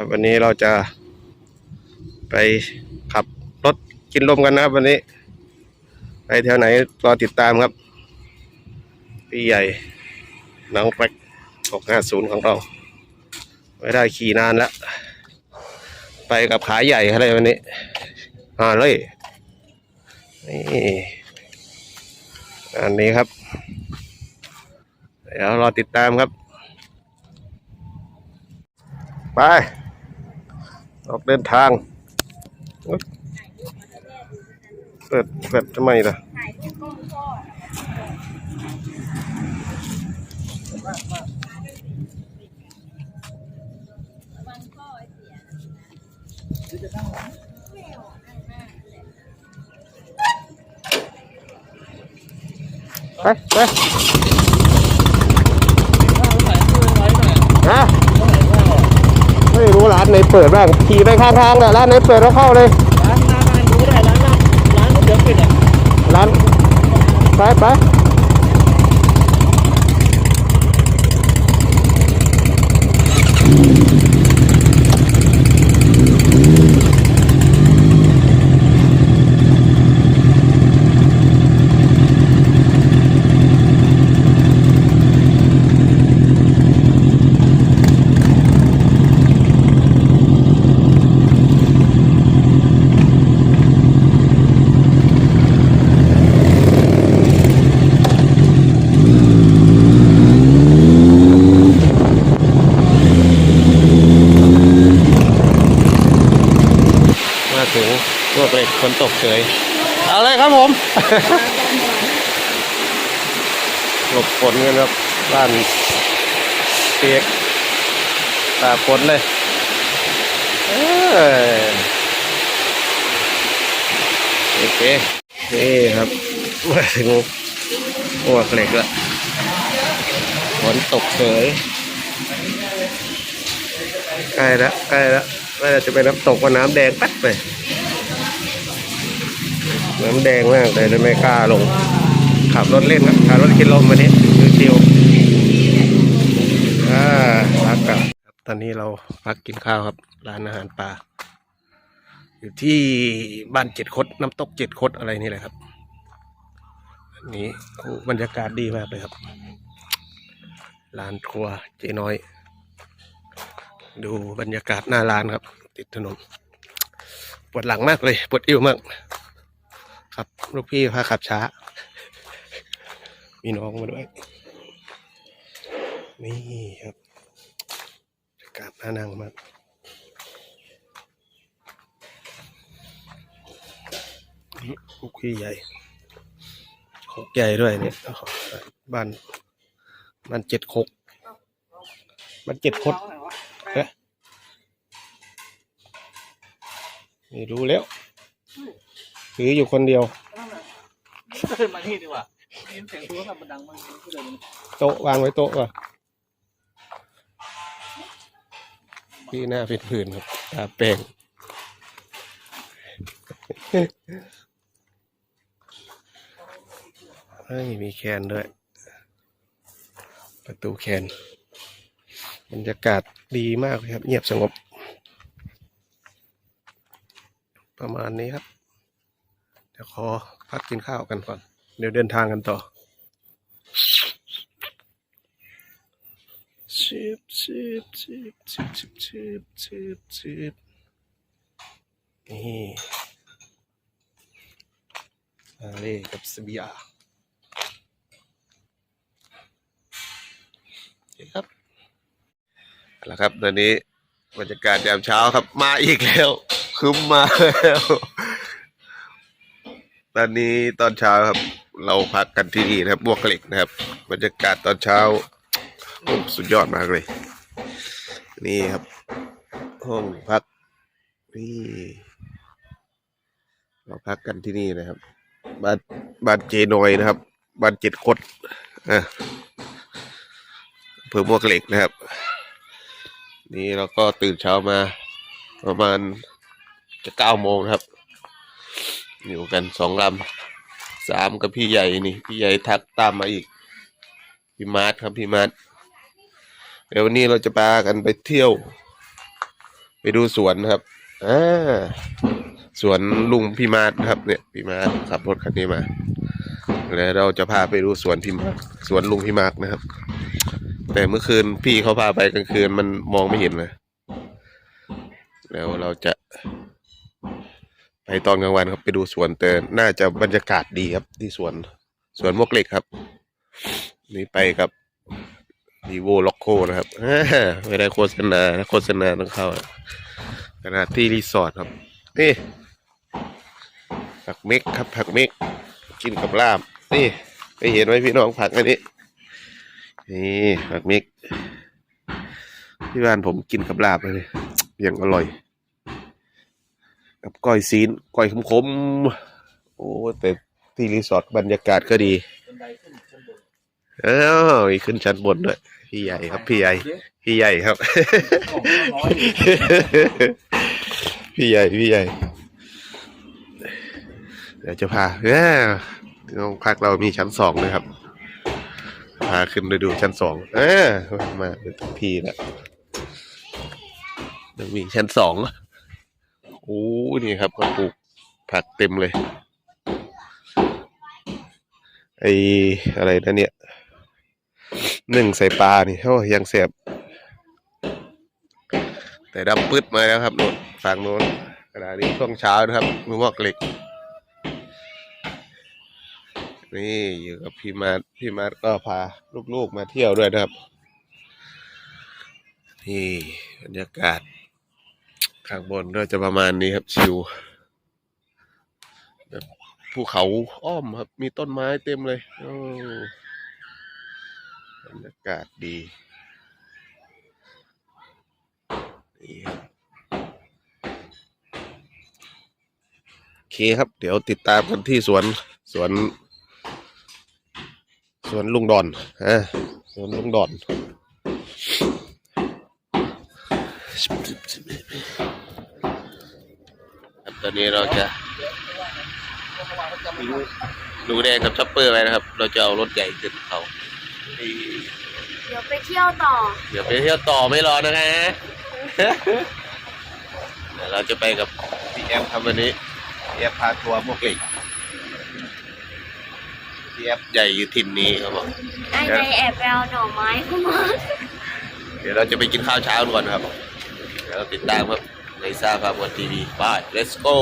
ครับวันนี้เราจะไปขับรถกินลมกันนะครับ วันนี้ ไปแถวไหนรอติดตามครับพี่ใหญ่น้องแป๊กหกห้าศูนย์ของเรา ไม่ได้ขี่นานแล้ว ไปกับขาใหญ่อะไรวันนี้อาเลยนี่อันนี้ครับ เดี๋ยวรอติดตามครับ ไป ออกเดินทาง เปิดเปิดทำไมล่ะไปไป เปิดบ้างขี่ไปข้างทางน่ะร้านไหนเปิดแล้วเข้าเลย ร้านหน้าบ้านรู้ได้ร้านหน้าร้านก๋วยเตี๋ยวเป็ดอะร้านไปไปมา ถึงรวบเร็จฝนตกเฉย เอาเลยครับผมหลบฝนกันครับบ้านเปียกตาฝนเลยเออโอเคนี่ครับมาถึงหัวเหล็กล้วฝนตกเฉยใกล้ล้วใกล้ล้วน่าจะเป็นน้ำตกว่าน้ำแดงแป๊ดเลย น้ำแดงมากเลยเลยไม่กล้าลง ขับรถเล่นครับขับรถกินลมวันนี้ชิวๆอ่าพักกับครับตอนนี้เราพักกินข้าวครับ ร้านอาหารป่าอยู่ที่บ้านเจ็ดคดน้ำตกเจ็ดคดอะไรนี่แหละครับอันนี้บรรยากาศดีมากเลยครับร้านครัวเจ๊น้อย ดูบรรยากาศหน้าร้านครับ ติดถนนปวดหลังมากเลยปวดเอวมาก ครับ ลูกพี่พาขับช้า มีน้องมาด้วย นี่ครับบรากาศน่านั่งมากลูกพี่ใหญ่คกใหญ่ด้วยเนี่ยบ้านบ้านเจ็ดคกบ้านเจ็ดคดเอ๊ะไม่รู้แล้ว ถืออยู่คนเดียวขึ้นมาที่ดีกว่าได้ยินเสียงโทรศัพท์มันดังมากก็เลยโต๊ะวางไว้โต๊ะก่อนพี่หน้าเป็นผื่นครับตาแป้งเฮ้ยมีแคนด้วย ประตูแคนบรรยากาศดีมากเลยครับ เงียบสงบ ประมาณนี้ครับเดี๋ยวขอพักกินข้าวกันก่อน เดี๋ยวเดินทางกันต่อชิบชิบชิบชิบชิบชิบชิบชิบนี่อาเล่กับสบียร์โอเคครับเอาละครับตอนนี้บรรยากาศยามเช้าครับมาอีกแล้วคึมมาแล้ว อนนี้ตอนเช้าครับ เราพักกันที่นี่นะครับบวกเหล็กนะครับ บรรยากาศตอนเช้าโอ้สุดยอดมากเลย นี่ครับ ห้องพักนี่เราพักกันที่นี่นะครับบ้านบ้านเจนอยนะครับบ้านเจ็ดคดอะอำเภอมวกเหล็กนะครับ นี่เราก็ตื่นเช้ามาประมาณจะเก้าโมงครับ อยู่กันสองลำสามกับพี่ใหญ่นี่ พี่ใหญ่ทักตามมาอีก พี่มาร์ทครับพี่มาร์ทเดี๋ยววันนี้เราจะพากันไปเที่ยว ไปดูสวนครับอ่าสวนลุงพี่มาร์ทครับเนี่ยพี่มาร์ทขับรถคันนี้มาแล้วเราจะพาไปดูสวนพี่มาร์ทสวนลุงพี่มาร์ทนะครับ แต่เมื่อคืนพี่เขาพาไปกลางคืนมันมองไม่เห็นเลยแล้วเราจะ ไปตอนกลางวันครับไปดูสวนแต่น่าจะบรรยากาศดีครับ ที่สวนสวนมวกเหล็กครับ นี่ไปกับดีโวล็อกโคนะครับอ่าไม่ได้โฆษณาโฆษณาต้องเข้าขนาดที่รีสอร์ทครับนี่ผักเม็กครับ ผักเม็กกินกับลาบนี่ไปเห็นไหมพี่น้องผักอันนี้นี่ผักเม็กที่บ้านผมกินกับลาบเลยอย่างอร่อย กับก้อยซีนก้อยคมๆ โอ้แต่ที่รีสอร์ทบรรยากาศก็ดีอ้าวขึ้นชั้นบนด้วยพี่ใหญ่ครับพี่ใหญ่พี่ใหญ่ครับ พี่ใหญ่พี่ใหญ่ เดี๋ยวจะพาเอ้อน้องพักเรามีชั้นสองนะครับ พาขึ้นไปดูชั้นสองเออมาเป็นพี่แล้วยังมีชั้นสอง อ้นี่ครับเขาปลูกผักเต็มเลย ไออะไรนะเนี่ยหนึ่งใส่ปลานี่โอ้ยังเสียบ แต่ดำปืดมาแล้วครับโน่นฝั่งโน้นขณะนี้ช่วงเช้านะครับมือวอกเหล็ก นี่อยู่กับพี่มาร์พี่มาร์ก็พาลูกๆมาเที่ยวด้วยนะครับ นี่บรรยากาศ ข้างบนก็จะประมาณนี้ครับชิวแบบภูเขาอ้อมครับ มีต้นไม้เต็มเลยบรรยากาศดีนี่ครับโอเคครับ เดี๋ยวติดตามกันที่สวนสวน สวนลุงดอนอ่าสวนลุงดอน ครับ ตอนนี้เราจะดูดูแดงกับช็อปเปอร์ไว้นะครับ เราจะเอารถใหญ่ขึ้นเขานี่เดี๋ยวไปเที่ยวต่อ เดี๋ยวไปเที่ยวต่อไม่รอนะฮะเดี๋ยวเราจะไปกับพี่แอฟครับวันนี้พี่แอฟพาทัวร์พวกเหล็กพี่แอฟใหญ่อยู่ถิ่นนี้ครับผมไอ้ในแอบแววหน่อไม้เข้ามาเดี๋ยวเราจะไปกินข้าวเช้าก่อนครับ เดี๋ยวเราติดตามครับในซ่าครับวันทีวีบาย let's go